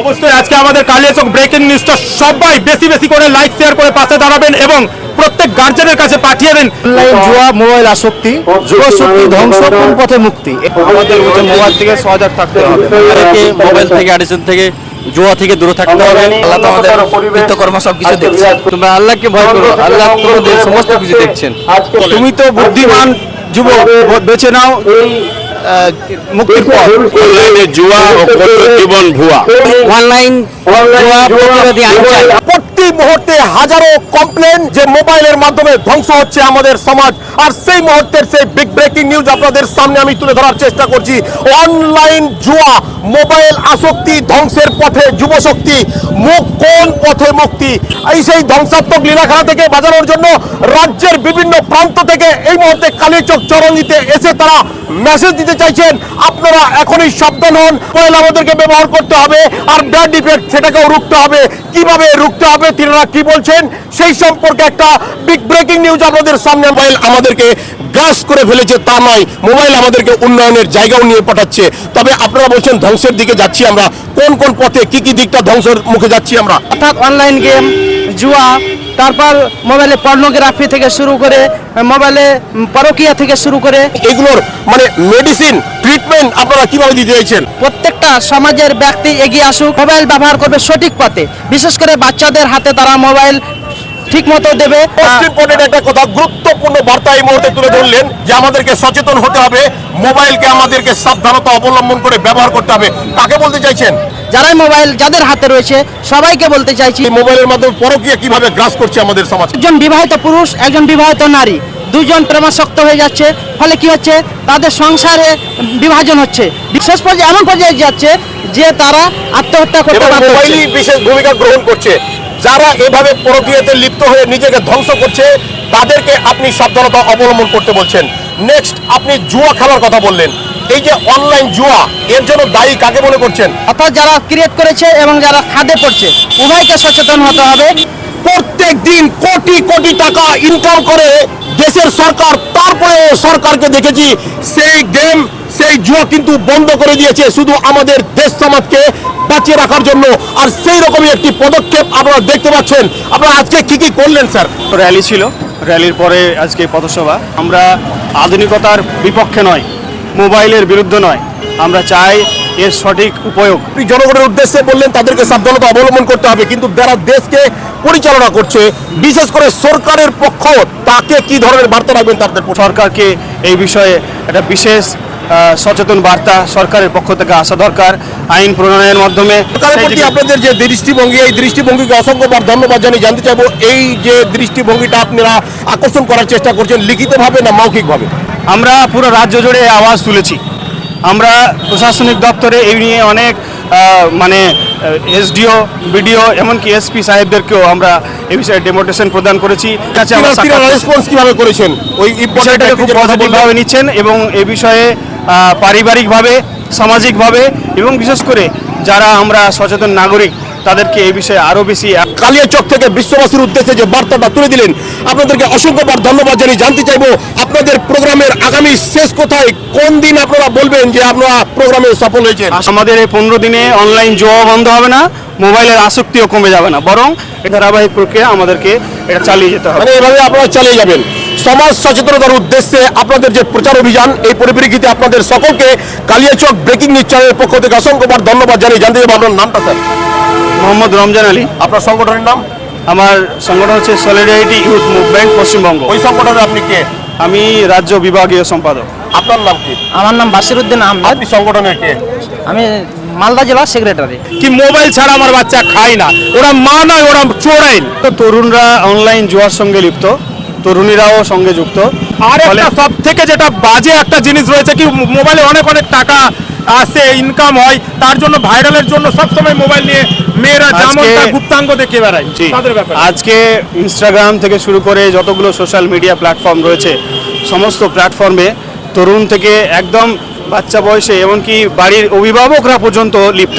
অবশ্যই আজকে আমাদের কালিয়াচক ব্রেকিং নিউজটা সবাই বেশি বেশি করে লাইক শেয়ার করে পাশে দাঁড়াবেন এবং প্রত্যেক গার্জেনের কাছে পাঠিয়ে দিন অনলাইন জুয়া মোবাইল আসক্তি যুব শক্তি ধ্বংস কোন পথে মুক্তি। আমাদের উচিত মোবাইল থেকে সজাগ থাকতে হবে। তাদেরকে মোবাইল থেকে অ্যাডিকশন থেকে জুয়া থেকে দূরে থাকতে হবে। আল্লাহ তো আমাদের কৃতকর্ম সব কিছু দেখছে তোমরা আল্লাহকে ভয় করো আল্লাহ তোমাদের সমস্ত কিছু দেখছেন। তুমি তো বুদ্ধিমান যুবক বেছে নাও। আহ, মুক্তির পথ অনলাইনে জুয়া ও কত জীবন ভুয়া অনলাইন জুয়া প্রতিরোধী আইন চাই প্রতি মুহূর্তে হাজারো কমপ্লেন যে মোবাইলের মাধ্যমে ধ্বংস হচ্ছে আমাদের সমাজ। আর সেই মুহূর্তের সেই বিগ ব্রেকিং নিউজ আপনাদের সামনে আমি তুলে ধরার চেষ্টা করছি। অনলাইন জুয়া মোবাইল আসক্তি, ধ্বংসের পথে যুব শক্তি মুখ কোন পথে মুক্তি? এই সেই ধ্বংসাত্মক লীলাখানা থেকে বাজানোর জন্য রাজ্যের বিভিন্ন প্রান্ত থেকে এই মুহূর্তে কালীচক চরণিতে এসে তারা মেসেজ দিতে চাইছেন। আপনারা এখনই সাবধান হন। মোবাইল আমাদেরকে ব্যবহার করতে হবে। আর ব্যাড ইফেক্ট সেটাকেও রুখতে হবে। কীভাবে রুখতে হবে তিনারা কি বলছেন? সেই সম্পর্কে একটা বিগ ব্রেকিং নিউজ আপনাদের সামনে মোবাইল আমাদেরকে গ্রাস করে ফেলেছে তা নয়। মোবাইল আমাদেরকে উন্নয়নের জায়গাও নিয়ে পাঠাচ্ছে। তবে আপনারা বলছেন ধ্বংসের দিকে যাচ্ছি আমরা। কোন কোন পথে কি কি দিকটা ধ্বংসের মুখে যাচ্ছি আমরা? অর্থাৎ অনলাইন গেম জুয়া তারপর মোবাইলে পর্নোগ্রাফি থেকে শুরু করে মোবাইলে পরকীয়া থেকে শুরু করে। এগুলোর মানে মেডিসিন ট্রিটমেন্ট আপনারা কীভাবে দিতে চাইছেন? প্রত্যেকটা সমাজের ব্যক্তি এগিয়ে আসুক মোবাইল ব্যবহার করবে সঠিক পথে। বিশেষ করে বাচ্চাদের হাতে তারা মোবাইল ঠিক মতো দেবে একটা কথা গুরুত্বপূর্ণ বার্তা এই মুহূর্তে তুলে ধরলেন যে আমাদেরকে সচেতন হতে হবে মোবাইলকে আমাদেরকে সাবধানতা অবলম্বন করে ব্যবহার করতে হবে। কাকে বলতে চাইছেন? যারাই মোবাইল যাদের হাতে রয়েছে সবাইকে বলতে চাইছি মোবাইলের মাধ্যমে পরকীয়া কীভাবে গ্রাস করছে আমাদের সমাজ? একজন বিবাহিত পুরুষ একজন বিবাহিত নারী। দুজন প্রেমাসক্ত হয়ে যাচ্ছে ফলে কি হচ্ছে? তাদের সংসারে বিভাজন হচ্ছে। বিশেষ পর্যায়ে এমন পর্যায়ে যাচ্ছে যে তারা আত্মহত্যা করতে মোবাইলই বিশেষ ভূমিকা গ্রহণ করছে। যারা এভাবে পরকীয়াতে লিপ্ত হয়ে নিজেকে ধ্বংস করছে তাদেরকে আপনি সাবধানতা অবলম্বন করতে বলছেন। নেক্সট আপনি জুয়া খেলার কথা বললেন। এই যে অনলাইন জুয়া এর জন্য দায়ী কাকে মনে করছেন? অর্থাৎ যারা ক্রিয়েট করেছে এবং যারা খাদে পড়ছে উভয়কে সচেতন হতে হবে। প্রত্যেক দিন কোটি কোটি টাকা ইনকাম করে দেশের সরকার তারপরে সরকারকে দেখেছি সেই গেম সেই জুয়া কিন্তু বন্ধ করে দিয়েছে শুধু আমাদের দেশ সমাজকে বাঁচিয়ে রাখার জন্য। আর সেই রকমই একটি পদক্ষেপ আপনারা দেখতে পাচ্ছেন। আপনারা আজকে কি কি করলেন স্যার? র্যালি ছিল। র্যালির পরে আজকে পথসভা। আমরা আধুনিকতার বিপক্ষে নয় মোবাইলের বিরুদ্ধে নয়। আমরা চাই এর সঠিক উপয়োগ। জনগণের উদ্দেশ্যে বললেন তাদেরকে সাবধানতা অবলম্বন করতে হবে। কিন্তু যারা দেশকে পরিচালনা করছে। বিশেষ করে সরকারের পক্ষ তাকে কি ধরনের বার্তা রাখবেন তাদের সরকারকে এই বিষয়ে একটা বিশেষ সচেতন বার্তা সরকারের পক্ষ থেকে আসা দরকার। আইন প্রণয়নের মাধ্যমে আপনাদের যে দৃষ্টিভঙ্গি এই দৃষ্টিভঙ্গিকে অসংখ্যবার ধন্যবাদ জানিয়ে জানতে চাইব। এই যে দৃষ্টিভঙ্গিটা আপনারা আকর্ষণ করার চেষ্টা করছেন লিখিতভাবে না মৌখিকভাবে? আমরা পুরো রাজ্য জুড়ে আওয়াজ তুলেছি। আমরা প্রশাসনিক দপ্তরে এই নিয়ে অনেক মানে এসডিও বিডিও এমনকি এসপি সাহেবদেরকেও আমরা এই বিষয়ে ডেমোটেশন প্রদান করেছি কাছে। রেসপন্স কীভাবে করেছেন ওই বিষয়টাকে খুব পজিটিভভাবে নিচ্ছেন এবং এ বিষয়ে আহ, পারিবারিকভাবে সামাজিকভাবে এবং বিশেষ করে যারা আমরা সচেতন নাগরিক তাদেরকে এই বিষয়ে আরও বেশি কালিয়াচক থেকে বিশ্ববাসীর উদ্দেশ্যে যে বার্তাটা তুলে দিলেন আপনাদেরকে অসংখ্যবার ধন্যবাদ জানিয়ে জানতে চাইব আপনাদের প্রোগ্রামের আগামী শেষ কোথায় কোন দিন আপনারা বলবেন যে আপনারা প্রোগ্রামে সফল হয়েছেন? আমাদের এই পনেরো দিনে অনলাইন জোয়া বন্ধ হবে না মোবাইলের আসক্তিও কমে যাবে না বরং ধারাবাহিক প্রক্রিয়া আমাদেরকে এটা চালিয়ে যেতে হবে। মানে এভাবে আপনারা চালিয়ে যাবেন। সমাজ সচেতনতার উদ্দেশ্যে আপনাদের যে প্রচার অভিযান এই পরিপ্রেক্ষিতে আপনাদের সকলকে কালিয়াচক ব্রেকিং নিউজ চ্যানেলের পক্ষ থেকে অসংখ্যবার ধন্যবাদ জানিয়ে জানতে চাইব। আপনার নামটা স্যার? মোহাম্মদ রমজান আলী। আপনার সংগঠনের নাম? আমার সংগঠন হচ্ছে সলিডারিটি ইউথ মুভমেন্ট পশ্চিমবঙ্গ। ওই সংগঠনে আপনি কে? আমি রাজ্য বিভাগীয় সম্পাদক। আপনার নাম কি? আমার নাম বাসিরুদ্দিন আহমেদ। আপনি সংগঠনের কে? আমি মালদা জেলার সেক্রেটারি কি মোবাইল ছাড়া আমার বাচ্চা খায় না? ওরা মা নয় ওরা চোরাই। তো তরুণরা অনলাইন জুয়ার সঙ্গে লিপ্ত। তরুণীরাও সঙ্গে যুক্ত। আর একটা সব থেকে যেটা বাজে একটা জিনিস রয়েছে কি মোবাইলে অনেক অনেক টাকা আসে ইনকাম হয় তার জন্য ভাইরালের জন্য সবসময় মোবাইল নিয়ে মেয়েরা যেমনটা গুপ্তাঙ্গ দেখে বেড়ায় তাদের ব্যাপারে। আজকে ইনস্টাগ্রাম থেকে শুরু করে যতগুলো সোশ্যাল মিডিয়া প্ল্যাটফর্ম রয়েছে সমস্ত প্ল্যাটফর্মে তরুণ থেকে একদম বাচ্চা বয়সে এমনকি বাড়ির অভিভাবকরা পর্যন্ত লিপ্ত।